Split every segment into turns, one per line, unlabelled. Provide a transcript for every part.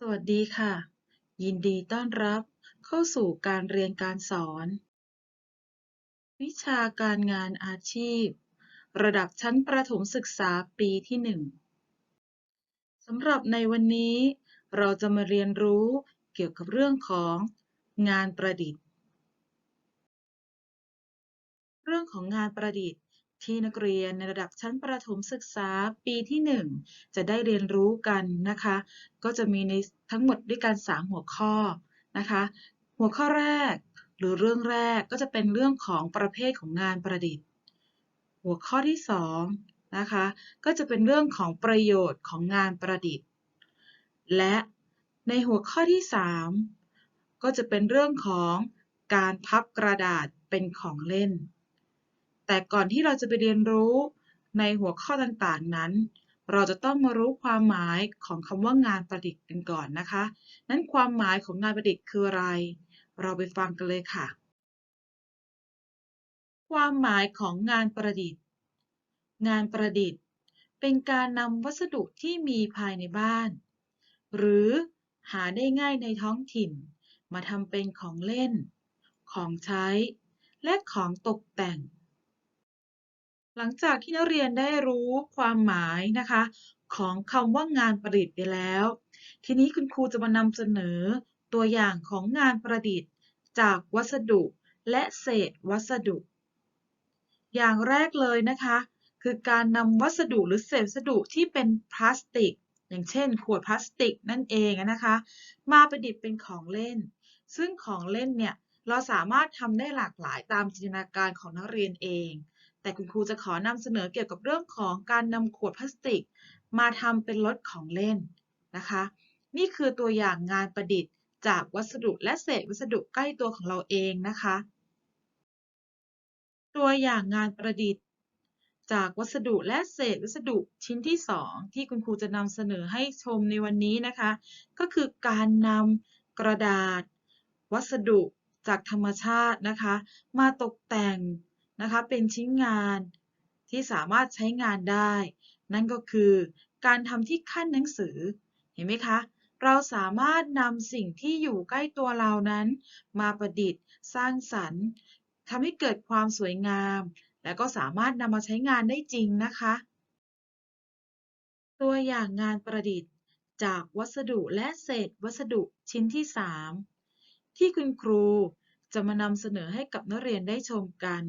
สวัสดีค่ะ ยินดีต้อนรับเข้าสู่การเรียนการสอน วิชาการงานอาชีพ ระดับชั้นประถมศึกษาปีที่หนึ่งสำหรับในวันนี้ เราจะมาเรียนรู้เกี่ยวกับเรื่องของงานประดิษฐ์ เรื่องของงานประดิษฐ์ ที่นักเรียนในระดับชั้นประถมศึกษาปีที่ 1 จะได้เรียนรู้กันนะคะ ก็จะมีในทั้งหมดด้วยกัน 3 หัวข้อนะคะ หัวข้อแรกหรือเรื่องแรกก็จะเป็นเรื่องของประเภทของงานประดิษฐ์ หัวข้อที่2นะคะก็จะเป็นเรื่องของประโยชน์ของงานประดิษฐ์ และในหัวข้อที่ 3 ก็จะเป็นเรื่องของการพับกระดาษเป็นของเล่น แต่ก่อนที่เราจะไปเรียนรู้ในหัวข้อต่างๆนั้น เราจะต้องมารู้ความหมายของคำว่างานประดิษฐ์กันก่อนนะคะ นั้นความหมายของงานประดิษฐ์คืออะไร เราไปฟังกันเลยค่ะ ความหมายของงานประดิษฐ์ งานประดิษฐ์ เป็นการนำวัสดุที่มีภายในบ้าน หรือหาได้ง่ายในท้องถิ่น มาทำเป็นของเล่น ของใช้ และของตกแต่ง หลังจากที่นักเรียนได้รู้ความหมายนะคะ ของคำว่างานประดิษฐ์ไปแล้ว ทีนี้คุณครูจะมานำเสนอตัวอย่างของงานประดิษฐ์ จากวัสดุและเศษวัสดุ อย่างแรกเลยนะคะ คือการนำวัสดุหรือเศษวัสดุที่เป็นพลาสติก อย่างเช่น ขวดพลาสติกนั่นเองนะคะ มาประดิษฐ์เป็นของเล่น ซึ่งของเล่นเนี่ยเราสามารถทำได้หลากหลายตามจินตนาการของนักเรียนเอง แต่คุณครูจะขอนำเสนอเกี่ยวกับเรื่องของการนำขวดพลาสติก มาทำเป็นรถของเล่นนะคะ นี่คือตัวอย่างงานประดิษฐ์ จากวัสดุและเศษวัสดุใกล้ตัวของเราเองนะคะ ตัวอย่างงานประดิษฐ์ จากวัสดุและเศษวัสดุชิ้นที่ 2 ที่คุณครูจะนำเสนอให้ชมในวันนี้นะคะ ก็คือการนำกระดาษ วัสดุจากธรรมชาตินะคะ มาตกแต่ง นะคะเป็นชิ้นงานที่สามารถใช้งานได้ นั่นก็คือการทำที่ขั้นหนังสือ เห็นไหมคะ เราสามารถนำสิ่งที่อยู่ใกล้ตัวเรานั้น มาประดิษฐ์ สร้างสรรค์ทำให้เกิดความสวยงาม และก็สามารถนำมาใช้งานได้จริงนะคะ ตัวอย่างงานประดิษฐ์จากวัสดุและเศษวัสดุชิ้นที่ 3 ที่คุณครูจะมานำเสนอให้กับนักเรียนได้ชมกัน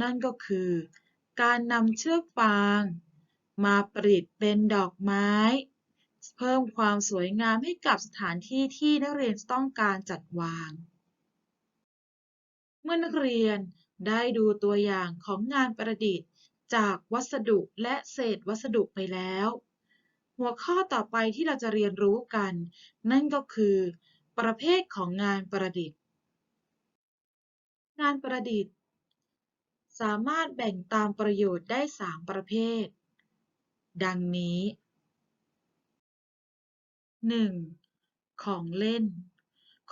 นั่นก็คือการนำเชือกฟางมาประดิษฐ์เป็นดอกไม้ เพิ่มความสวยงามให้กับสถานที่ที่นักเรียนต้องการจัดวาง เมื่อนักเรียนได้ดูตัวอย่างของงานประดิษฐ์ จากวัสดุและเศษวัสดุไปแล้ว หัวข้อต่อไปที่เราจะเรียนรู้กัน นั่นก็คือ ประเภทของงานประดิษฐ์ งานประดิษฐ์ สามารถแบ่งตามประโยชน์ได้ 3 ประเภท ดังนี้ 1. ของเล่น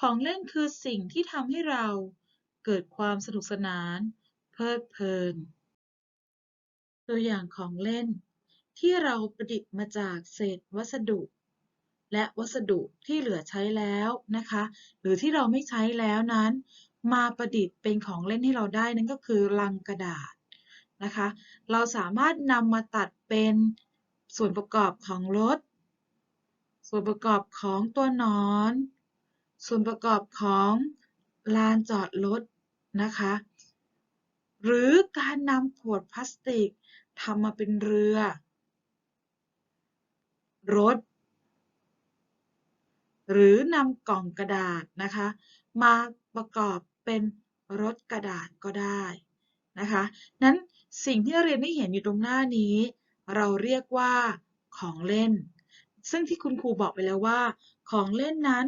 ของเล่นคือสิ่งที่ทำให้เราเกิดความสนุกสนาน เพลิดเพลิน ตัวอย่างของเล่น ที่เราประดิษฐ์มาจากเศษวัสดุ และวัสดุที่เหลือใช้แล้วนะคะ หรือที่เราไม่ใช้แล้วนั้น มาประดิษฐ์เป็นของเล่นให้เราได้นั่นก็คือลังกระดาษนะคะ เราสามารถนำมาตัดเป็นส่วนประกอบของรถ ส่วนประกอบของตัวนอน ส่วนประกอบของลานจอดรถนะคะ หรือการนำขวดพลาสติกทำมาเป็นเรือ รถ หรือนำกล่องกระดาษนะคะ มาประกอบ เป็นรถกระดาษก็ได้นะคะนั้นสิ่งที่เรียนได้เห็นอยู่ตรงหน้านี้ เราเรียกว่าของเล่น ซึ่งที่คุณครูบอกไปแล้วว่า ของเล่นนั้น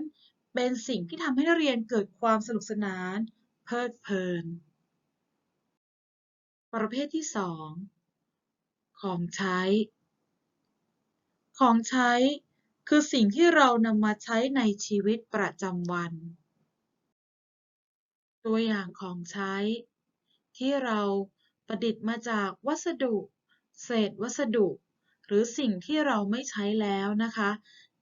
เป็นสิ่งที่ทำให้นักเรียนเกิดความสนุกสนาน เพลิดเพลิน ประเภทที่ 2 ของใช้ ของใช้คือสิ่งที่เรานำมาใช้ในชีวิตประจำวัน ตัวอย่างของใช้ ที่เราประดิษฐ์มาจากวัสดุ เศษวัสดุ หรือสิ่งที่เราไม่ใช้แล้วนะคะ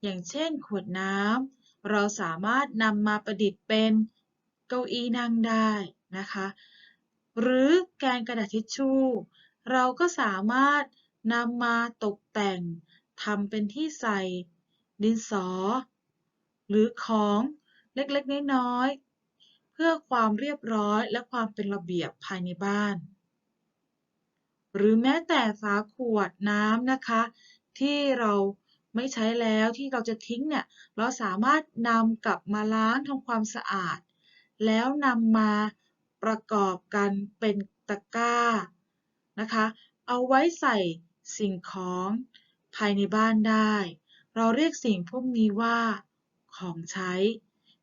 อย่างเช่น ขวดน้ำเราสามารถนำมาประดิษฐ์เป็นเก้าอี้นั่งได้นะคะ หรือแกนกระดาษทิชชู่ เราก็สามารถนำมาตกแต่งทำเป็นที่ใส่ ดินสอ หรือของเล็กๆน้อยๆ พื่อความเรียบร้อยและความเป็นระเบียบภายในบ้าน หรือแม้แต่ฝาขวดน้ำนะคะ ที่เราไม่ใช้แล้วที่เราจะทิ้งเนี่ย เราสามารถนำกลับมาล้างทำความสะอาด แล้วนำมาประกอบกันเป็นตะกร้านะคะ เอาไว้ใส่สิ่งของภายในบ้านได้ เราเรียกสิ่งพวกนี้ว่าของใช้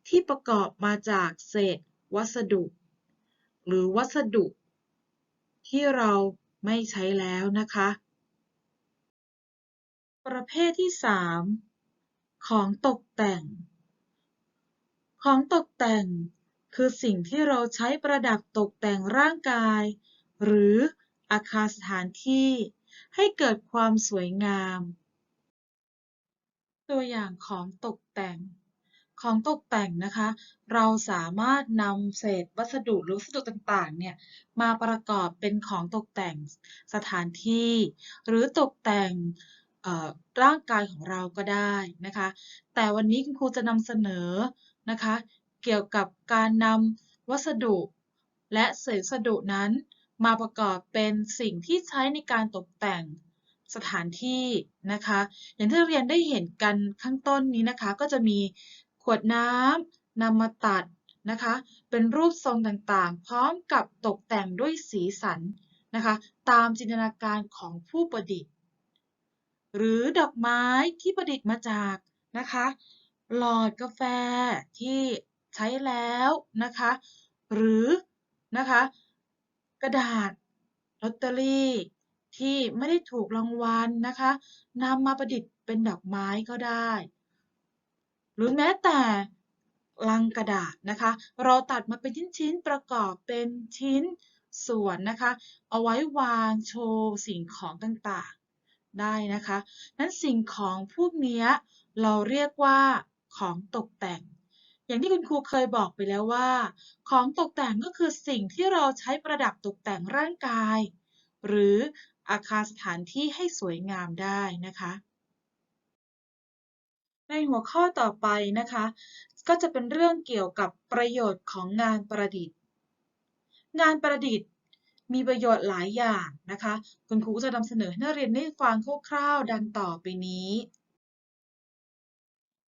ที่ประกอบมาจากเศษ วัสดุ หรือวัสดุ ที่เราไม่ใช้แล้วนะคะ ประเภทที่ 3 ของตกแต่ง ของตกแต่งคือสิ่งที่เราใช้ประดับตกแต่งร่างกาย หรืออาคารสถานที่ให้เกิดความสวยงาม ตัวอย่างของตกแต่ง ของตกแต่งนะคะ เราสามารถนำเศษวัสดุหรือวัสดุต่างๆเนี่ยมาประกอบเป็นของตกแต่งสถานที่ หรือตกแต่งร่างกายของเราก็ได้นะคะ แต่วันนี้คุณครูจะนำเสนอนะคะ เกี่ยวกับการนำวัสดุและเศษวัสดุนั้น มาประกอบเป็นสิ่งที่ใช้ในการตกแต่งสถานที่นะคะ อย่างที่เรียนได้เห็นกันข้างต้นนี้นะคะ ก็จะมี วดน้ำนำมาตัดนะคะ เป็นรูปทรงต่างๆ พร้อมกับตกแต่งด้วยสีสันนะคะ ตามจินตนาการของผู้ประดิษฐ์ หรือดอกไม้ที่ประดิษฐ์มาจากนะคะ หลอดกาแฟที่ใช้แล้วนะคะ หรือนะคะ กระดาษลอตเตอรี่ที่ไม่ได้ถูกรางวัลนะคะนำมาประดิษฐ์เป็นดอกไม้ก็ได้ หรือแม้แต่ลังกระดาษนะคะ เราตัดมาเป็นชิ้นๆประกอบเป็นชิ้นส่วนนะคะ เอาไว้วางโชว์สิ่งของต่างๆได้นะคะ นั้นสิ่งของพวกนี้เราเรียกว่าของตกแต่ง อย่างที่คุณครูเคยบอกไปแล้วว่า ของตกแต่งก็คือสิ่งที่เราใช้ประดับตกแต่งร่างกาย หรืออาคารสถานที่ให้สวยงามได้นะคะ ในหัวข้อต่อไปนะคะ ก็จะเป็นเรื่องเกี่ยวกับประโยชน์ของงานประดิษฐ์ งานประดิษฐ์มีประโยชน์หลายอย่างนะคะ คุณครูจะนำเสนอให้นักเรียนได้ฟังคร่าวๆดังต่อไปนี้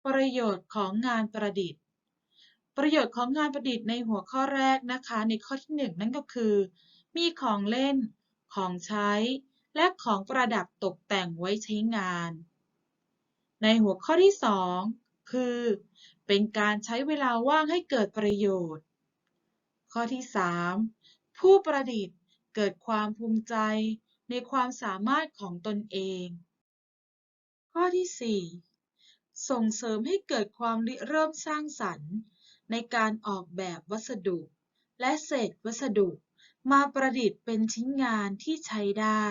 ประโยชน์ของงานประดิษฐ์ ประโยชน์ของงานประดิษฐ์ในหัวข้อแรกนะคะ ในข้อที่หนึ่งนั่นก็คือ มีของเล่น ของใช้ และของประดับตกแต่งไว้ใช้งาน ในหัวข้อที่สองคือ เป็นการใช้เวลาว่างให้เกิดประโยชน์ ข้อที่สามผู้ประดิษฐ์เกิดความภูมิใจในความสามารถของตนเอง ข้อที่ 4 ส่งเสริมให้เกิดความริเริ่มสร้างสรรค์ ในการออกแบบวัสดุ และเศษวัสดุ มาประดิษฐ์เป็นชิ้นงานที่ใช้ได้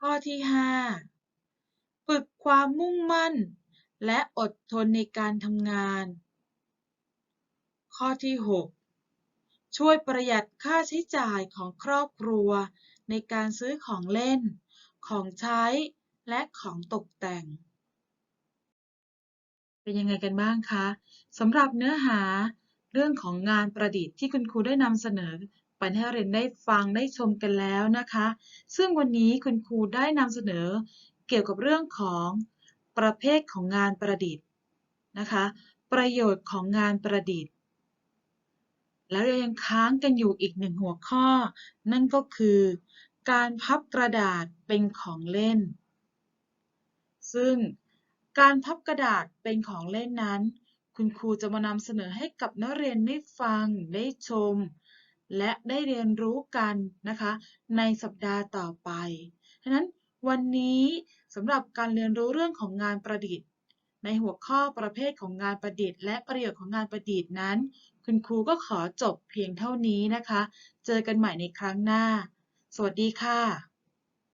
ข้อที่ 5 ฝึกความมุ่งมั่น และอดทนในการทำงาน ข้อที่ 6 ช่วยประหยัดค่าใช้จ่ายของครอบครัว ในการซื้อของเล่น ของใช้ และของตกแต่ง เป็นยังไงกันบ้างคะสำหรับเนื้อหาเรื่องของงานประดิษฐ์ที่คุณครูได้นำเสนอไปให้เรียนได้ฟังได้ชมกันแล้วนะคะ ซึ่งวันนี้คุณครูได้นำเสนอ เกี่ยวกับเรื่องของประเภทของงานประดิษฐ์นะคะ ประโยชน์ของงานประดิษฐ์ แล้วเรายังค้างกันอยู่อีกหนึ่งหัวข้อ นั่นก็คือ การพับกระดาษเป็นของเล่น ซึ่งการพับกระดาษเป็นของเล่นนั้น คุณครูจะมานำเสนอให้กับนักเรียนได้ฟัง ได้ชม และได้เรียนรู้กันนะคะ ในสัปดาห์ต่อไปฉะนั้น วันนี้สำหรับการเรียนรู้เรื่องของงานประดิษฐ์ ในหัวข้อประเภทของงานประดิษฐ์ และประโยชน์ของงานประดิษฐ์นั้น คุณครูก็ขอจบเพียงเท่านี้นะคะ เจอกันใหม่ในครั้งหน้า สวัสดีค่ะ